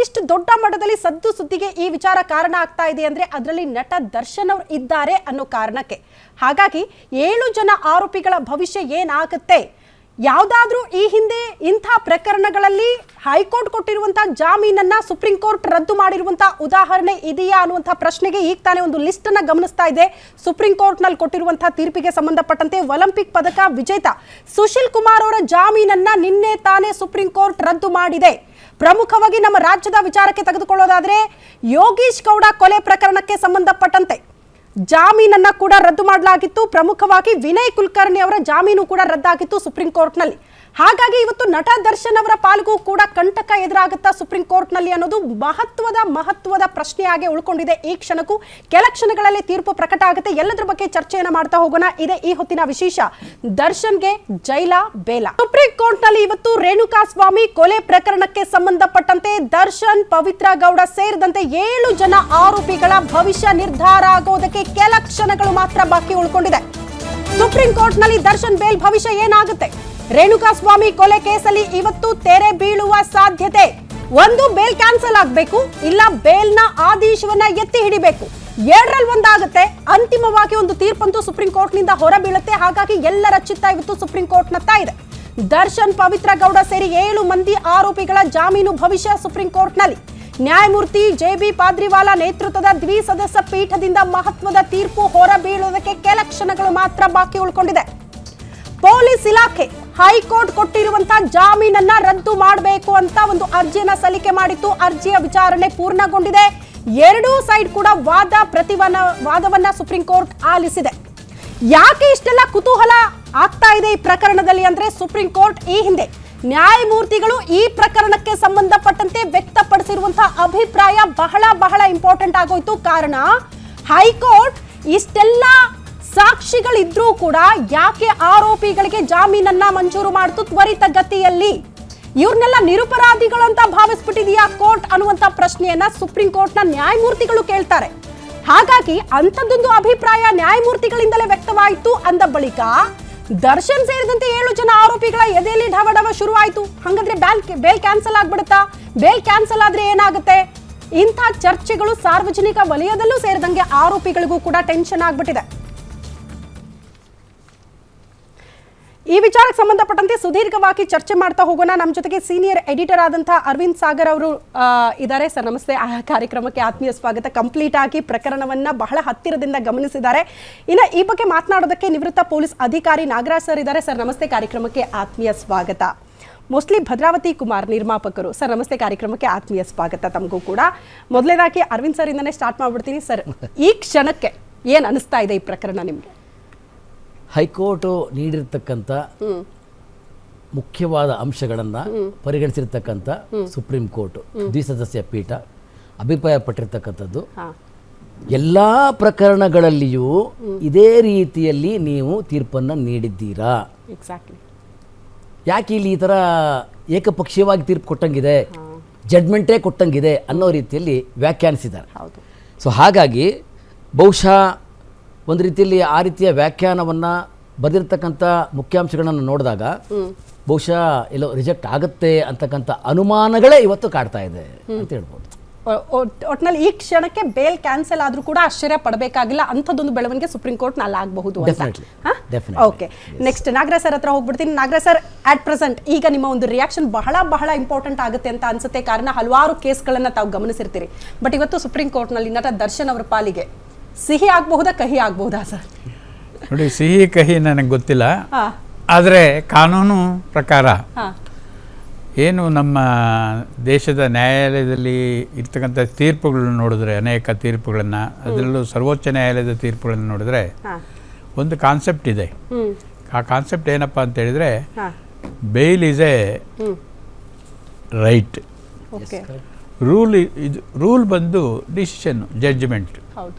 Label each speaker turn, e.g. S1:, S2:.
S1: ಯಾಕಿಷ್ಟು ದೊಡ್ಡ ಮಟ್ಟದಲ್ಲಿ ಸದ್ದು ಸುದ್ದಿಗೆ ಈ ವಿಚಾರ ಕಾರಣ ಆಗ್ತಾ ಇದೆ ಅಂದ್ರೆ ಅದರಲ್ಲಿ ನಟ ದರ್ಶನ್ ಅವರು ಇದ್ದಾರೆ ಅನ್ನೋ ಕಾರಣಕ್ಕೆ. ಹಾಗಾಗಿ ಏಳು ಜನ ಆರೋಪಿಗಳ ಭವಿಷ್ಯ ಏನಾಗುತ್ತೆ? ಯಾವುದಾದ್ರೂ ಈ ಹಿಂದೆ ಇಂಥ ಪ್ರಕರಣಗಳಲ್ಲಿ ಹೈಕೋರ್ಟ್ ಕೊಟ್ಟಿರುವಂತಹ ಜಾಮೀನನ್ನ ಸುಪ್ರೀಂ ಕೋರ್ಟ್ ರದ್ದು ಮಾಡಿರುವಂತಹ ಉದಾಹರಣೆ ಇದೆಯಾ ಅನ್ನುವಂಥ ಪ್ರಶ್ನೆಗೆ ಈಗ ತಾನೇ ಒಂದು ಲಿಸ್ಟ್ ಅನ್ನ ಗಮನಿಸ್ತಾ ಇದೆ. ಸುಪ್ರೀಂ ಕೋರ್ಟ್ನಲ್ಲಿ ಕೊಟ್ಟಿರುವಂತಹ ತೀರ್ಪಿಗೆ ಸಂಬಂಧಪಟ್ಟಂತೆ ಒಲಿಂಪಿಕ್ ಪದಕ ವಿಜೇತ ಸುಶೀಲ್ ಕುಮಾರ್ ಅವರ ಜಾಮೀನನ್ನ ನಿನ್ನೆ ತಾನೇ ಸುಪ್ರೀಂ ಕೋರ್ಟ್ ರದ್ದು ಮಾಡಿದೆ. ಪ್ರಮುಖವಾಗಿ ನಮ್ಮ ರಾಜ್ಯದ ವಿಚಾರಕ್ಕೆ ತೆಗೆದುಕೊಳ್ಳೋದಾದರೆ ಯೋಗೀಶ್ ಗೌಡ ಕೊಲೆ ಪ್ರಕರಣಕ್ಕೆ ಸಂಬಂಧಪಟ್ಟಂತೆ ಜಾಮೀನನ್ನು ಕೂಡ ರದ್ದು ಮಾಡಲಾಗಿತ್ತು. ಪ್ರಮುಖವಾಗಿ ವಿನಯ್ ಕುಲಕರ್ಣಿ ಅವರ ಜಾಮೀನು ಕೂಡ ರದ್ದಾಗಿತ್ತು ಸುಪ್ರೀಂ ಕೋರ್ಟ್ನಲ್ಲಿ. ಹಾಗಾಗಿ ಇವತ್ತು ನಟ ದರ್ಶನ್ ಅವರ ಪಾಲ್ಗೂ ಕೂಡ ಕಂಟಕ ಎದುರಾಗುತ್ತಾ ಸುಪ್ರೀಂ ಕೋರ್ಟ್ನಲ್ಲಿ ಅನ್ನೋದು ಮಹತ್ವದ ಮಹತ್ವದ ಪ್ರಶ್ನೆಯಾಗಿ ಉಳ್ಕೊಂಡಿದೆ. ಈ ಕ್ಷಣಕ್ಕೂ ಕೆಲ ಕ್ಷಣಗಳಲ್ಲಿ ತೀರ್ಪು ಪ್ರಕಟ ಆಗುತ್ತೆ. ಎಲ್ಲದರ ಬಗ್ಗೆ ಚರ್ಚೆಯನ್ನು ಮಾಡ್ತಾ ಹೋಗೋಣ. ಇದೆ ಈ ಹೊತ್ತಿನ ವಿಶೇಷ. ದರ್ಶನ್ಗೆ ಜೈಲ ಬೇಲ. ಸುಪ್ರೀಂ ಕೋರ್ಟ್ನಲ್ಲಿ ಇವತ್ತು ರೇಣುಕಾ ಸ್ವಾಮಿ ಕೊಲೆ ಪ್ರಕರಣಕ್ಕೆ ಸಂಬಂಧಪಟ್ಟಂತೆ ದರ್ಶನ್, ಪವಿತ್ರ ಗೌಡ ಸೇರಿದಂತೆ ಏಳು ಜನ ಆರೋಪಿಗಳ ಭವಿಷ್ಯ ನಿರ್ಧಾರ ಆಗೋದಕ್ಕೆ ಕೆಲ ಕ್ಷಣಗಳು ಮಾತ್ರ ಬಾಕಿ ಉಳ್ಕೊಂಡಿದೆ. ಸುಪ್ರೀಂ ಕೋರ್ಟ್ನಲ್ಲಿ ದರ್ಶನ್ ಬೇಲ್ ಭವಿಷ್ಯ ಏನಾಗುತ್ತೆ? ರೇಣುಕಾ ಸ್ವಾಮಿ ಕೊಲೆ ಕೇಸಲ್ಲಿ ಇವತ್ತು ತೆರೆ ಬೀಳುವ ಸಾಧ್ಯತೆ. ಒಂದು ಬೇಲ್ ಕ್ಯಾನ್ಸಲ್ ಆಗಬೇಕು, ಇಲ್ಲ ಬೇಲ್ನ ಆದೇಶವನ್ನ ಎತ್ತಿ ಹಿಡಿಬೇಕು. ಎರಡರಲ್ಲಿ ಒಂದಾಗುತ್ತೆ, ಅಂತಿಮವಾಗಿ ಒಂದು ತೀರ್ಪಂತೂ ಸುಪ್ರೀಂ ಕೋರ್ಟ್ನಿಂದ ಹೊರಬೀಳುತ್ತೆ ಹಾಗಾಗಿ ಎಲ್ಲರ ಚಿತ್ತ ಇವತ್ತು ಸುಪ್ರೀಂ ಕೋರ್ಟ್ನತ್ತ ಇದೆ. ದರ್ಶನ್ ಪವಿತ್ರ ಗೌಡ ಸೇರಿ ಏಳು ಮಂದಿ ಆರೋಪಿಗಳ ಜಾಮೀನು ಭವಿಷ್ಯ ಸುಪ್ರೀಂ ಕೋರ್ಟ್ನಲ್ಲಿ. ನ್ಯಾಯಮೂರ್ತಿ ಜೆ ಬಿ ಪಾದ್ರಿವಾಲಾ ನೇತೃತ್ವದ ದ್ವಿಸದಸ್ಯ ಪೀಠದಿಂದ ಮಹತ್ವದ ತೀರ್ಪು ಹೊರಬೀಳುವುದಕ್ಕೆ ಕೆಲ ಕ್ಷಣಗಳು ಮಾತ್ರ ಬಾಕಿ ಉಳ್ಕೊಂಡಿದೆ. ಪೊಲೀಸ್ ಇಲಾಖೆ ಹೈಕೋರ್ಟ್ ಕೊಟ್ಟಿರುವಂತಹ ಜಾಮೀನನ್ನ ರದ್ದು ಮಾಡಬೇಕು ಅಂತ ಒಂದು ಅರ್ಜಿಯನ್ನ ಸಲ್ಲಿಕೆ ಮಾಡಿತ್ತು. ಅರ್ಜಿಯ ವಿಚಾರಣೆ ಪೂರ್ಣಗೊಂಡಿದೆ. ಎರಡೂ ಸೈಡ್ ಕೂಡ ವಾದ ಪ್ರತಿವನ, ವಾದವನ್ನ ಸುಪ್ರೀಂ ಕೋರ್ಟ್ ಆಲಿಸಿದೆ. ಯಾಕೆ ಇಷ್ಟೆಲ್ಲ ಕುತೂಹಲ ಆಗ್ತಾ ಇದೆ ಈ ಪ್ರಕರಣದಲ್ಲಿ ಅಂದ್ರೆ ಸುಪ್ರೀಂ ಕೋರ್ಟ್ ಈ ಹಿಂದೆ ನ್ಯಾಯಮೂರ್ತಿಗಳು ಈ ಪ್ರಕರಣಕ್ಕೆ ಸಂಬಂಧಪಟ್ಟಂತೆ ವ್ಯಕ್ತಪಡಿಸಿರುವಂತಹ ಅಭಿಪ್ರಾಯ ಬಹಳ ಬಹಳ ಇಂಪಾರ್ಟೆಂಟ್ ಆಗೋಯ್ತು. ಕಾರಣ ಹೈಕೋರ್ಟ್ ಇಷ್ಟೆಲ್ಲ ಸಾಕ್ಷಿಗಳಿದ್ರೂ ಕೂಡ ಯಾಕೆ ಆರೋಪಿಗಳಿಗೆ ಜಾಮೀನನ್ನ ಮಂಜೂರು ಮಾಡಿತು ತ್ವರಿತ ಗತಿಯಲ್ಲಿ. ಇವ್ರನ್ನೆಲ್ಲ ನಿರುಪರಾಧಿಗಳು ಅಂತ ಭಾವಿಸ್ಬಿಟ್ಟಿದೆಯಾ ಕೋರ್ಟ್ ಅನ್ನುವಂತ ಪ್ರಶ್ನೆಯನ್ನ ಸುಪ್ರೀಂ ಕೋರ್ಟ್ನ ನ್ಯಾಯಮೂರ್ತಿಗಳು ಕೇಳ್ತಾರೆ. ಹಾಗಾಗಿ ಅಂಥದ್ದೊಂದು ಅಭಿಪ್ರಾಯ ನ್ಯಾಯಮೂರ್ತಿಗಳಿಂದಲೇ ವ್ಯಕ್ತವಾಯಿತು ಅಂದ ಬಳಿಕ ದರ್ಶನ್ ಸೇರಿದಂತೆ ಏಳು ಜನ ಆರೋಪಿಗಳ ಎದೆಯಲ್ಲಿ ಢವಢವ ಶುರುವಾಯಿತು. ಹಂಗಂದ್ರೆ ಬ್ಯಾಲ್ ಬೇಲ್ ಕ್ಯಾನ್ಸಲ್ ಆಗ್ಬಿಡುತ್ತಾ? ಬೇಲ್ ಕ್ಯಾನ್ಸಲ್ ಆದ್ರೆ ಏನಾಗುತ್ತೆ? ಇಂಥ ಚರ್ಚೆಗಳು ಸಾರ್ವಜನಿಕ ವಲಯದಲ್ಲೂ ಸೇರಿದಂಗೆ ಆರೋಪಿಗಳಿಗೂ ಕೂಡ ಟೆನ್ಷನ್ ಆಗ್ಬಿಟ್ಟಿದೆ. ಈ ವಿಚಾರಕ್ಕೆ ಸಂಬಂಧಪಟ್ಟಂತೆ ಸುದೀರ್ಘವಾಗಿ ಚರ್ಚೆ ಮಾಡ್ತಾ ಹೋಗೋಣ. ನಮ್ಮ ಜೊತೆಗೆ ಸೀನಿಯರ್ ಎಡಿಟರ್ ಆದಂತಹ ಅರವಿಂದ್ ಸಾಗರ್ ಅವರು ಇದ್ದಾರೆ. ಸರ್, ನಮಸ್ತೆ. ಆ ಕಾರ್ಯಕ್ರಮಕ್ಕೆ ಆತ್ಮೀಯ ಸ್ವಾಗತ. ಕಂಪ್ಲೀಟ್ ಆಗಿ ಪ್ರಕರಣವನ್ನ ಬಹಳ ಹತ್ತಿರದಿಂದ ಗಮನಿಸಿದ್ದಾರೆ. ಇನ್ನು ಈ ಬಗ್ಗೆ ಮಾತನಾಡೋದಕ್ಕೆ ನಿವೃತ್ತ ಪೊಲೀಸ್ ಅಧಿಕಾರಿ ನಾಗರಾಜ್ ಸರ್ ಇದ್ದಾರೆ. ಸರ್, ನಮಸ್ತೆ. ಕಾರ್ಯಕ್ರಮಕ್ಕೆ ಆತ್ಮೀಯ ಸ್ವಾಗತ. ಮೋಸ್ಟ್ಲಿ ಭದ್ರಾವತಿ ಕುಮಾರ್ ನಿರ್ಮಾಪಕರು. ಸರ್, ನಮಸ್ತೆ. ಕಾರ್ಯಕ್ರಮಕ್ಕೆ ಆತ್ಮೀಯ ಸ್ವಾಗತ ತಮಗೂ ಕೂಡ. ಮೊದಲನೇದಾಗಿ ಅರವಿಂದ್ ಸರ್ ಇಂದನೇ ಸ್ಟಾರ್ಟ್ ಮಾಡ್ಬಿಡ್ತೀನಿ. ಸರ್, ಈ ಕ್ಷಣಕ್ಕೆ ಏನು ಅನಿಸ್ತಾ ಇದೆ ಈ ಪ್ರಕರಣ ನಿಮ್ಗೆ?
S2: ಹೈಕೋರ್ಟು ನೀಡಿರ್ತಕ್ಕಂಥ ಮುಖ್ಯವಾದ ಅಂಶಗಳನ್ನು ಪರಿಗಣಿಸಿರ್ತಕ್ಕಂಥ ಸುಪ್ರೀಂ ಕೋರ್ಟ್ ದ್ವಿಸದಸ್ಯ ಪೀಠ ಅಭಿಪ್ರಾಯ ಪಟ್ಟಿರ್ತಕ್ಕಂಥದ್ದು ಎಲ್ಲ ಪ್ರಕರಣಗಳಲ್ಲಿಯೂ ಇದೇ ರೀತಿಯಲ್ಲಿ ನೀವು ತೀರ್ಪನ್ನು ನೀಡಿದ್ದೀರಾ?
S1: ಎಕ್ಸಾಕ್ಟ್ಲಿ
S2: ಯಾಕೆ ಇಲ್ಲಿ ಈ ಥರ ಏಕಪಕ್ಷೀಯವಾಗಿ ತೀರ್ಪು ಕೊಟ್ಟಂಗಿದೆ? ಜಡ್ಮೆಂಟೇ ಕೊಟ್ಟಂಗಿದೆ ಅನ್ನೋ ರೀತಿಯಲ್ಲಿ ವ್ಯಾಖ್ಯಾನಿಸಿದ್ದಾರೆ. ಸೊ ಹಾಗಾಗಿ ಬಹುಶಃ ಒಂದು ರೀತಿಯಲ್ಲಿ ಆ ರೀತಿಯ ವ್ಯಾಖ್ಯಾನವನ್ನು ಬರೆದಿರ್ತಕ್ಕಂಥ ಮುಖ್ಯಾಂಶಗಳನ್ನು ನೋಡಿದಾಗ ಬಹುಶಃ ಎಲ್ಲೋ ರಿಜೆಕ್ಟ್ ಆಗುತ್ತೆ ಅಂತಕ್ಕಂಥ ಅನುಮಾನಗಳೇ ಇವತ್ತು ಕಾಡ್ತಾ ಇದೆ ಅಂತ ಹೇಳ್ಬೋದು.
S1: ಒಟ್ನಲ್ಲಿ ಈ ಕ್ಷಣಕ್ಕೆ ಬೇಲ್ ಕ್ಯಾನ್ಸಲ್ ಆದ್ರೂ ಕೂಡ ಆಶ್ಚರ್ಯ ಪಡಬೇಕಾಗಿಲ್ಲ ಅಂಥದ್ದೊಂದು ಬೆಳವಣಿಗೆ ಸುಪ್ರೀಂ ಕೋರ್ಟ್ನಲ್ಲಿ ಆಗಬಹುದು. ಓಕೆ ನೆಕ್ಸ್ಟ್ ನಾಗರಾಜ್ ಸರ್ ಹತ್ರ ಹೋಗ್ಬಿಡ್ತೀನಿ. ನಾಗರಾಜ್ ಸರ್ ಅಟ್ ಪ್ರೆಸೆಂಟ್ ಈಗ ನಿಮ್ಮ ಒಂದು ರಿಯಾಕ್ಷನ್ ಬಹಳ ಬಹಳ ಇಂಪಾರ್ಟೆಂಟ್ ಆಗುತ್ತೆ ಅಂತ ಅನ್ಸುತ್ತೆ. ಕಾರಣ ಹಲವಾರು ಕೇಸ್ಗಳನ್ನ ತಾವು ಗಮನಿಸಿರ್ತೀರಿ. ಬಟ್ ಇವತ್ತು ಸುಪ್ರೀಂ ಕೋರ್ಟ್ನಲ್ಲಿ ನಟ ದರ್ಶನ್ ಅವರ ಪಾಲಿಗೆ ಸಿಹಿ ಆಗಬಹುದಾ ಕಹಿ ಆಗಬಹುದಾ ಸರ್?
S3: ನೋಡಿ ಸಿಹಿ ಕಹಿ ನನಗೆ ಗೊತ್ತಿಲ್ಲ. ಆದರೆ ಕಾನೂನು ಪ್ರಕಾರ ಏನು ನಮ್ಮ ದೇಶದ ನ್ಯಾಯಾಲಯದಲ್ಲಿ ಇರ್ತಕ್ಕಂಥ ತೀರ್ಪುಗಳನ್ನು ನೋಡಿದ್ರೆ ಅನೇಕ ತೀರ್ಪುಗಳನ್ನು ಅದರಲ್ಲೂ ಸರ್ವೋಚ್ಚ ನ್ಯಾಯಾಲಯದ ತೀರ್ಪುಗಳನ್ನು ನೋಡಿದ್ರೆ ಒಂದು ಕಾನ್ಸೆಪ್ಟ್ ಇದೆ. ಆ ಕಾನ್ಸೆಪ್ಟ್ ಏನಪ್ಪ ಅಂತ ಹೇಳಿದರೆ bail is a right.
S1: Okay.
S3: Rule ಇದು ರೂಲ್ ಬಂದು ಡಿಸಿಷನ್ ಜಡ್ಜ್ಮೆಂಟ್
S1: ಹೌದು.